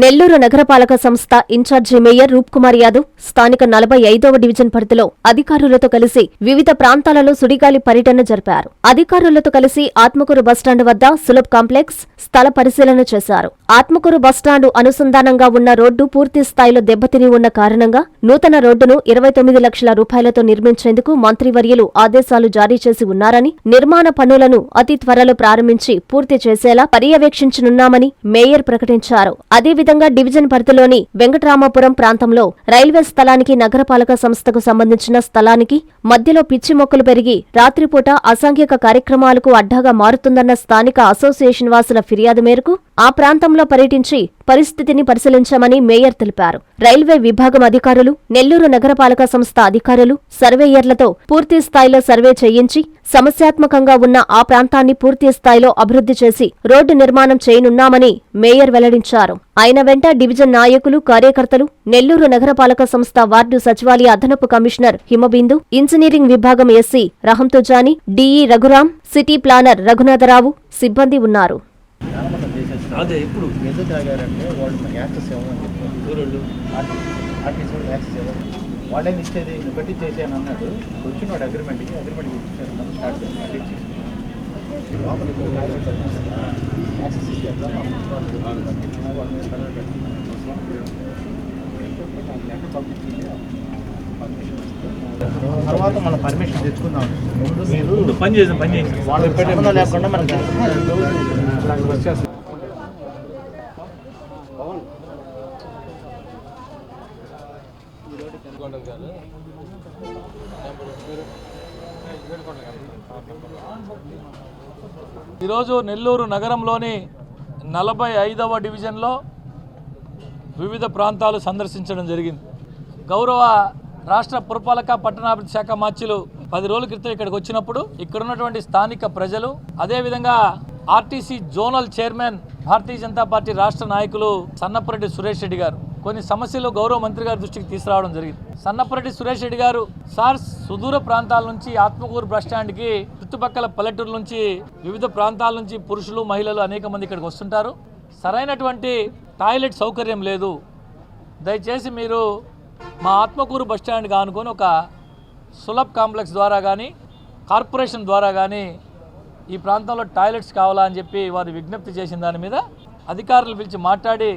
నెల్లూరు నగరపాలక సంస్థ incharge mayor Roop Kumar Yadav స్థానిక నలభై ఐదవ డివిజన్ పరిధిలో అధికారులతో కలిసి వివిధ ప్రాంతాలలో సుడిగాలి పర్యటన జరిపారు. అధికారులతో కలిసి ఆత్మకూరు బస్టాండ్ వద్ద సులభ్ కాంప్లెక్స్ స్థల పరిశీలన చేశారు. ఆత్మకూరు బస్టాండు అనుసంధానంగా ఉన్న రోడ్డు పూర్తి స్థాయిలో దెబ్బతిని ఉన్న కారణంగా నూతన రోడ్డును ఇరవై తొమ్మిది లక్షల రూపాయలతో నిర్మించేందుకు మంత్రివర్యులు ఆదేశాలు జారీ చేసి ఉన్నారని నిర్మాణ పనులను అతి త్వరలో ప్రారంభించి పూర్తి చేసేలా పర్యవేక్షించనున్నామని మేయర్ ప్రకటించారు. అదేవిధంగా డివిజన్ పరిధిలోని వెంకటరామపురం ప్రాంతంలో రైల్వే స్థలానికి నగరపాలక సంస్థకు సంబంధించిన స్థలానికి మధ్యలో పిచ్చి మొక్కలు పెరిగి రాత్రిపూట అసాంఘిక కార్యక్రమాలకు అడ్డాగా మారుతుందన్న స్థానిక అసోసియేషన్ వాసుల ఫిర్యాదు మేరకు ఆ ప్రాంతంలో పర్యటించి పరిస్థితిని పరిశీలించామని మేయర్ తెలిపారు. రైల్వే విభాగం అధికారులు నెల్లూరు నగరపాలక సంస్థ అధికారులు సర్వేయర్లతో పూర్తి స్థాయిలో సర్వే చేయించి సమస్యాత్మకంగా ఉన్న ఆ ప్రాంతాన్ని పూర్తి స్థాయిలో అభివృద్ధి చేసి రోడ్డు నిర్మాణం చేయనున్నామని మేయర్ వెల్లడించారు. ఆయన వెంట డివిజన్ నాయకులు కార్యకర్తలు నెల్లూరు నగరపాలక సంస్థ వార్డు సచివాలయ అదనపు కమిషనర్ హిమబిందు ఇంజనీరింగ్ విభాగం SE Rahamthujani DE Raghuram city planner Raghunatharao సిబ్బంది ఉన్నారు. అదే ఇప్పుడు ఎందుకు తాగారంటే వాళ్ళు యాక్సెస్ ఇవ్వమని చెప్పారు ఆర్టీసీ కూడా యాక్సెస్ ఇవ్వరు వాళ్ళేం ఇచ్చేది నువ్వు పెట్టి చేసాను అన్నాడు వచ్చిన వాడు అగ్రిమెంట్కి అగ్రిమెంట్కి ఇచ్చారు మనం స్టార్ట్ లోపలికి యాక్సెస్ వాళ్ళ మీద కలర్ తర్వాత మనం పర్మిషన్ తెచ్చుకుందాం ముందు మీరు పని చేసాం పని చేసాం వాళ్ళు సంబంధం లేకుండా మనకి ఈరోజు నెల్లూరు నగరంలోని నలభై ఐదవ డివిజన్లో వివిధ ప్రాంతాలు సందర్శించడం జరిగింది. గౌరవ రాష్ట్ర పురపాలక పట్టణాభివృద్ధి శాఖ మార్చులు పది రోజుల క్రితం ఇక్కడికి వచ్చినప్పుడు ఇక్కడ ఉన్నటువంటి స్థానిక ప్రజలు అదేవిధంగా RTC zonal chairman Bharatiya Janata Party రాష్ట్ర నాయకులు సన్నపరెడ్డి సురేష్ రెడ్డి గారు. కొన్ని సమస్యలు గౌరవ మంత్రి గారి దృష్టికి తీసుకురావడం జరిగింది. సన్నపరెడ్డి సురేష్ రెడ్డి గారు సార్ సుదూర ప్రాంతాల నుంచి ఆత్మకూరు బస్ స్టాండ్కి చుట్టుపక్కల పల్లెటూరు నుంచి వివిధ ప్రాంతాల నుంచి పురుషులు మహిళలు అనేక మంది ఇక్కడికి వస్తుంటారు. సరైనటువంటి టాయిలెట్ సౌకర్యం లేదు. దయచేసి మీరు మా ఆత్మకూరు బస్ స్టాండ్కి ఆనుకొని ఒక సులభ్ కాంప్లెక్స్ ద్వారా కానీ కార్పొరేషన్ ద్వారా కానీ ఈ ప్రాంతంలో టాయిలెట్స్ కావాలా అని చెప్పి వారు విజ్ఞప్తి చేసిన దాని మీద అధికారులు పిలిచి మాట్లాడి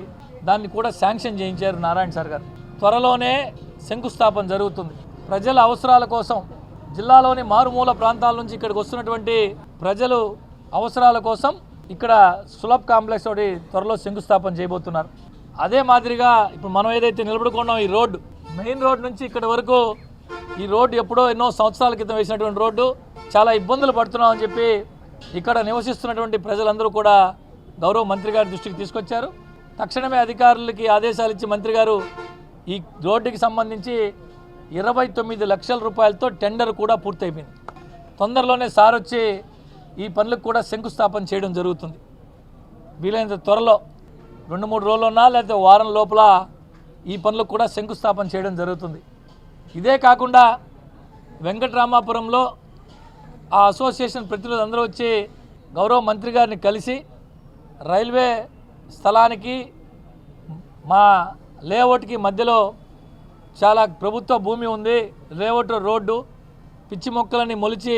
దాన్ని కూడా శాంక్షన్ చేయించారు నారాయణ సార్ గారు. త్వరలోనే శంకుస్థాపన జరుగుతుంది. ప్రజల అవసరాల కోసం జిల్లాలోని మారుమూల ప్రాంతాల నుంచి ఇక్కడికి వస్తున్నటువంటి ప్రజలు అవసరాల కోసం ఇక్కడ సులభ్ కాంప్లెక్స్ ఒకటి త్వరలో శంకుస్థాపన చేయబోతున్నారు. అదే మాదిరిగా ఇప్పుడు మనం ఏదైతే నిలబడుకున్నాం ఈ రోడ్డు మెయిన్ రోడ్ నుంచి ఇక్కడ వరకు ఈ రోడ్డు ఎప్పుడో ఎన్నో సంవత్సరాల క్రితం వేసినటువంటి రోడ్డు చాలా ఇబ్బందులు పడుతున్నాం అని చెప్పి ఇక్కడ నివసిస్తున్నటువంటి ప్రజలందరూ కూడా గౌరవ మంత్రి గారి దృష్టికి తీసుకొచ్చారు. తక్షణమే అధికారులకి ఆదేశాలు ఇచ్చి మంత్రి గారు ఈ రోడ్డుకి సంబంధించి ఇరవై తొమ్మిది లక్షల రూపాయలతో టెండర్ కూడా పూర్తయిపోయింది. తొందరలోనే సార్ వచ్చి ఈ పనులకు కూడా శంకుస్థాపన చేయడం జరుగుతుంది. వీలైనంత త్వరలో రెండు మూడు రోజులున్నా లేకపోతే వారం లోపల ఈ పనులకు కూడా శంకుస్థాపన చేయడం జరుగుతుంది. ఇదే కాకుండా వెంకటరామాపురంలో ఆ అసోసియేషన్ ప్రతినిధులు అందరూ వచ్చి గౌరవ మంత్రి గారిని కలిసి రైల్వే స్థలానికి మా లేఅవుట్కి మధ్యలో చాలా ప్రభుత్వ భూమి ఉంది. లేఅవుట్ రోడ్డు పిచ్చి మొక్కలని మొలిచి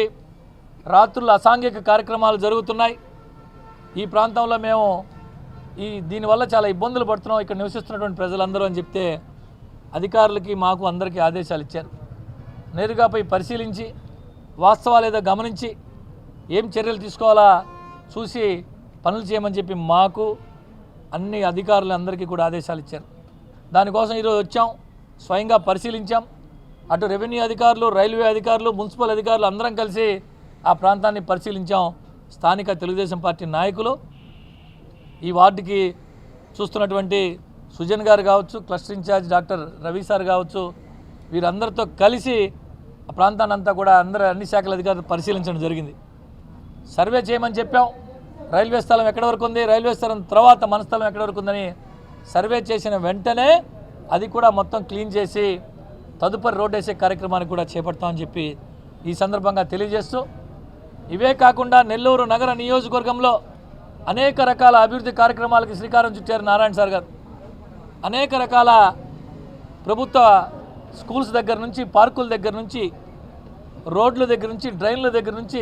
రాత్రులు అసాంఘిక కార్యక్రమాలు జరుగుతున్నాయి. ఈ ప్రాంతంలో మేము ఈ దీనివల్ల చాలా ఇబ్బందులు పడుతున్నాం. ఇక్కడ నివసిస్తున్నటువంటి ప్రజలందరూ అని చెప్తే అధికారులకి మాకు అందరికీ ఆదేశాలు ఇచ్చారు. నేరుగా పోయి పరిశీలించి వాస్తవాలు ఏదో గమనించి ఏం చర్యలు తీసుకోవాలా చూసి పనులు చేయమని చెప్పి మాకు అన్ని అధికారులు అందరికీ కూడా ఆదేశాలు ఇచ్చారు. దానికోసం ఈరోజు వచ్చాం స్వయంగా పరిశీలించాం. అటు రెవెన్యూ అధికారులు రైల్వే అధికారులు మున్సిపల్ అధికారులు అందరం కలిసి ఆ ప్రాంతాన్ని పరిశీలించాం. స్థానిక తెలుగుదేశం పార్టీ నాయకులు ఈ వార్డుకి చూస్తున్నటువంటి సుజన్ గారు కావచ్చు cluster in-charge doctor Ravi sir కావచ్చు వీరందరితో కలిసి ఆ ప్రాంతాన్ని అంతా కూడా అందరూ అన్ని శాఖల అధికారులు పరిశీలించడం జరిగింది. సర్వే చేయమని చెప్పాం. రైల్వే స్థలం ఎక్కడ వరకు ఉంది? రైల్వే స్థలం తర్వాత మన స్థలం ఎక్కడ వరకు ఉందని సర్వే చేసిన వెంటనే అది కూడా మొత్తం క్లీన్ చేసి తదుపరి రోడ్ వేసే కార్యక్రమాన్ని కూడా చేపడతామని చెప్పి ఈ సందర్భంగా తెలియజేస్తూ ఇవే కాకుండా నెల్లూరు నగర నియోజకవర్గంలో అనేక రకాల అభివృద్ధి కార్యక్రమాలకి శ్రీకారం చుట్టారు నారాయణ సార్ గారు. అనేక రకాల ప్రభుత్వ స్కూల్స్ దగ్గర నుంచి పార్కుల దగ్గర నుంచి రోడ్ల దగ్గర నుంచి డ్రైన్ల దగ్గర నుంచి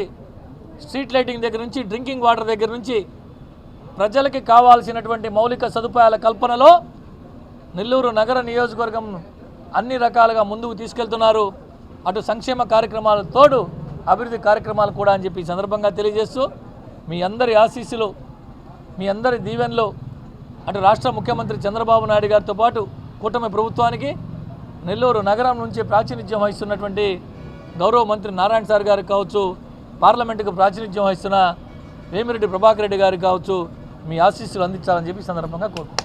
స్ట్రీట్ లైటింగ్ దగ్గర నుంచి డ్రింకింగ్ వాటర్ దగ్గర నుంచి ప్రజలకి కావాల్సినటువంటి మౌలిక సదుపాయాల కల్పనలో నెల్లూరు నగర నియోజకవర్గం అన్ని రకాలుగా ముందుకు తీసుకెళ్తున్నారు. అటు సంక్షేమ కార్యక్రమాల తోడు అభివృద్ధి కార్యక్రమాలు కూడా అని చెప్పి సందర్భంగా తెలియజేస్తూ మీ అందరి ఆశీస్సులు మీ అందరి దీవెనలు అటు రాష్ట్ర ముఖ్యమంత్రి చంద్రబాబు నాయుడు గారితో పాటు కూటమి ప్రభుత్వానికి నెల్లూరు నగరం నుంచి ప్రాతినిధ్యం వహిస్తున్నటువంటి గౌరవ మంత్రి నారాయణ సార్ గారికి కావచ్చు పార్లమెంటుకు ప్రాతినిధ్యం వహిస్తున్న వేమిరెడ్డి ప్రభాకర్ రెడ్డి గారికి కావచ్చు మీ ఆశీస్సులు అందించాలని చెప్పి సందర్భంగా కోరుకుంటున్నాను.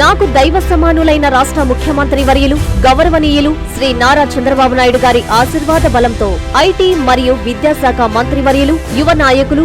నాకు దైవ సమానులైన రాష్ట్ర ముఖ్యమంత్రి వర్యులు గౌరవనీయులు శ్రీ నారా చంద్రబాబు నాయుడు గారి ఆశీర్వాద బలంతో ఐటీ మరియు విద్యాశాఖ మంత్రి వర్యులు యువ నాయకులు